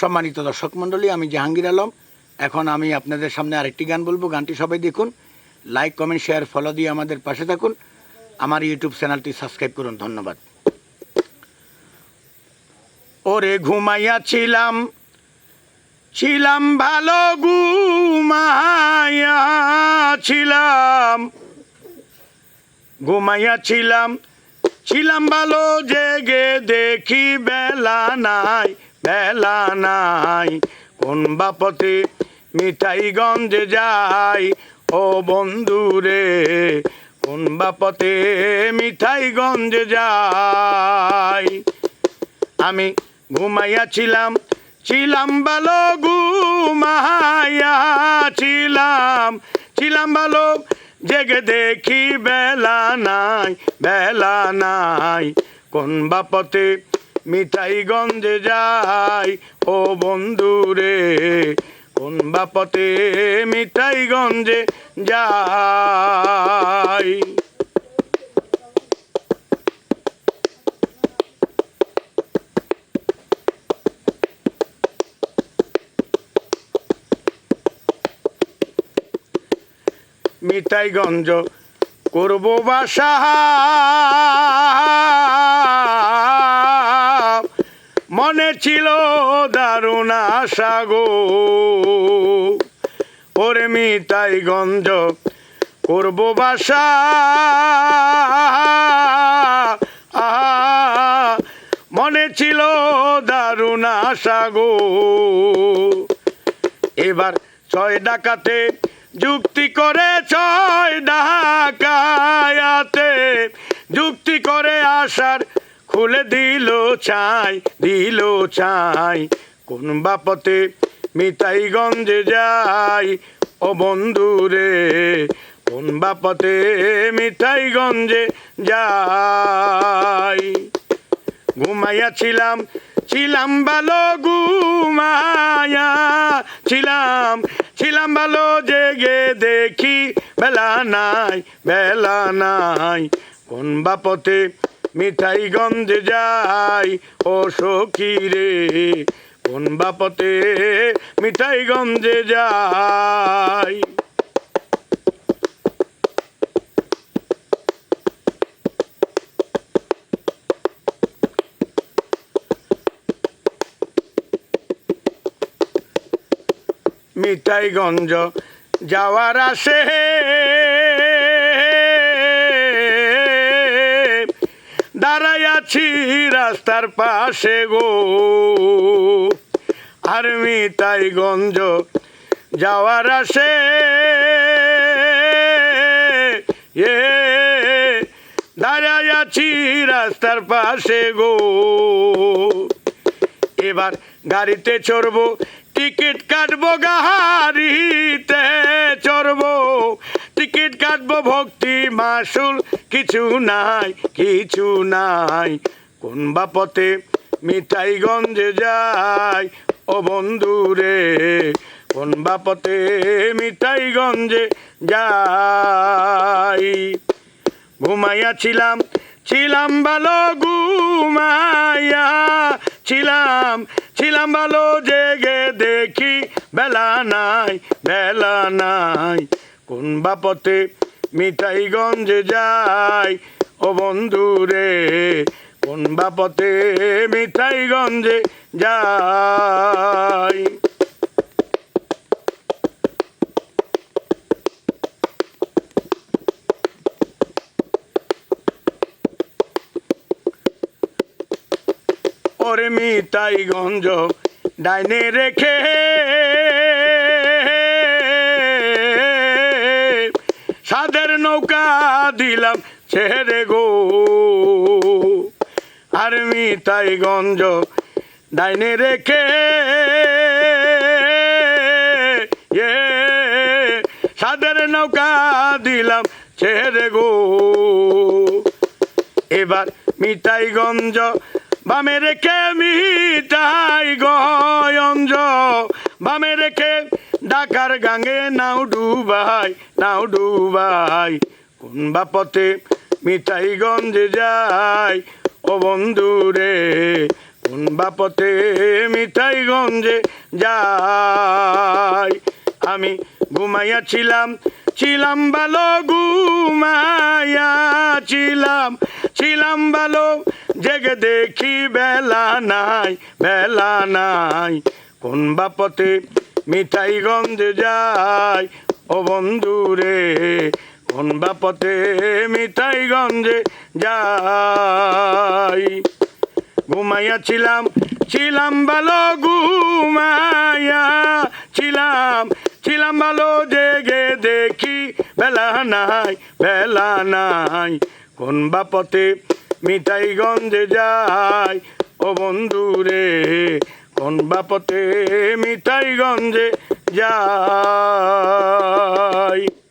সম্মানিত দর্শক মণ্ডলী, আমি জাহাঙ্গীর আলম। এখন আমি আপনাদের সামনে আরেকটি গান বলব। গানটি সবাই দেখুন লাইক কমেন্ট শেয়ার ফলো দিয়ে আমাদের পাশে থাকুন। আমার ইউটিউব চ্যানেলটি সাবস্ক্রাইব করুন। ধন্যবাদ। ওরে ঘুমাইয়া ছিলাম ছিলাম ভালো ঘুমাইয়া ছিলাম। ঘুমাইয়া ছিলাম ছিলাম ভালো জেগে দেখি বেলা নাই। বেলা নাই, কোন বাপতে মিঠাইগঞ্জে যাই ও বন্ধুরে, কোন বাপতে মিঠাইগঞ্জে যাই আমি ঘুমাইয়া ছিলাম ছিলাম ভালো ঘুমাইয়া ছিলাম ছিলাম ভালো জেগে দেখি বেলা নাই বেলা নাই, কোন বাপতে মিঠাইগঞ্জে যাই ও বন্ধুরে কোন বাপতে মিঠাইগঞ্জে যাই? মিঠাইগঞ্জ করব বাসা মনে ছিল দারুণ আশা গো। ওরে মিঠাইগঞ্জ করব বাসা। মনে ছিল দারুণ আশা গো। এবার ছয় ডাকাতে যুক্তি করে, ছয় ডাকায়াতে যুক্তি করে আসার খুলে দিল চাই দিল চাই। কোন বাপতে মিঠাইগঞ্জে যাই? ও বন্ধুরে কোন বাপতে মিঠাইগঞ্জে যাই? ঘুমাইয়া ছিলাম ছিলাম ভালো ঘুমায়া। ছিলাম ছিলাম ভালো জেগে দেখি, বেলা নাই বেলা নাই। কোন বাপতে মিঠাইগঞ্জে যাই ও সখী রে। কোন বাপতে মিঠাইগঞ্জে যাই? মিঠাইগঞ্জ যাওয়ার আসে। দাঁড়াই আছি রাস্তার পাশে গো। আর মিঠাইগঞ্জ যাওয়ার আসে। এ, দাঁড়াই আছি রাস্তার পাশে গো। এবার গাড়িতে চড়বো, টিকিট কাটবো গাড়িতে। কাটবো ভক্তি মাসুল। কিছু নাই কিছু নাই। কোন বাপতে মিঠাইগঞ্জে যাই? ও বন্ধুরে কোন বাপতে মিঠাইগঞ্জে যাই? ঘুমাইয়া ছিলাম ছিলাম ভালো ঘুমাইয়া। ছিলাম ছিলাম ভালো জেগে দেখি, বেলা নাই বেলা নাই। কোন বাপতে মিঠাইগঞ্জে যাই? ও বন্ধুরে কোন বাপতে মিঠাইগঞ্জে যাই? ওরে মিঠাইগঞ্জ ডাইনে রেখে নৌকা দিলাম, ছেড়ে গো। আর মিঠাইগঞ্জ ডাইনে রেখে, এ, সাদের নৌকা দিলাম, ছেড়ে গো। এবার মিঠাইগঞ্জ বামে রেখে মিঠাই গঞ্জ বামে রেখে ডাকার গাঙ্গে নাও ডুবাই নাও ডুবাই। কোন বাপতে মিঠাইগঞ্জে যাই ও বন্ধু রে কোন বাপতে মিঠাইগঞ্জে যাই আমি ঘুমাইয়া ছিলাম ছিলাম ভালো, ঘুমাইয়া ছিলাম ছিলাম ভালো। জেগে দেখি বেলা নাই বেলা নাই। কোন বাপতে মিঠাইগঞ্জে যাই। ও বন্ধু রে, কোন বাপতে মিঠাইগঞ্জে যাই? ঘুমাইয়া ছিলাম ছিলাম ভালো ঘুমাইয়া ছিলাম ছিলাম ভালো, জেগে দেখি বেলা নাই বেলা নাই। কোন বাপতে মিঠাইগঞ্জে যাই। ও বন্ধু রে কোন বাপতে মিঠাইগঞ্জে যাই।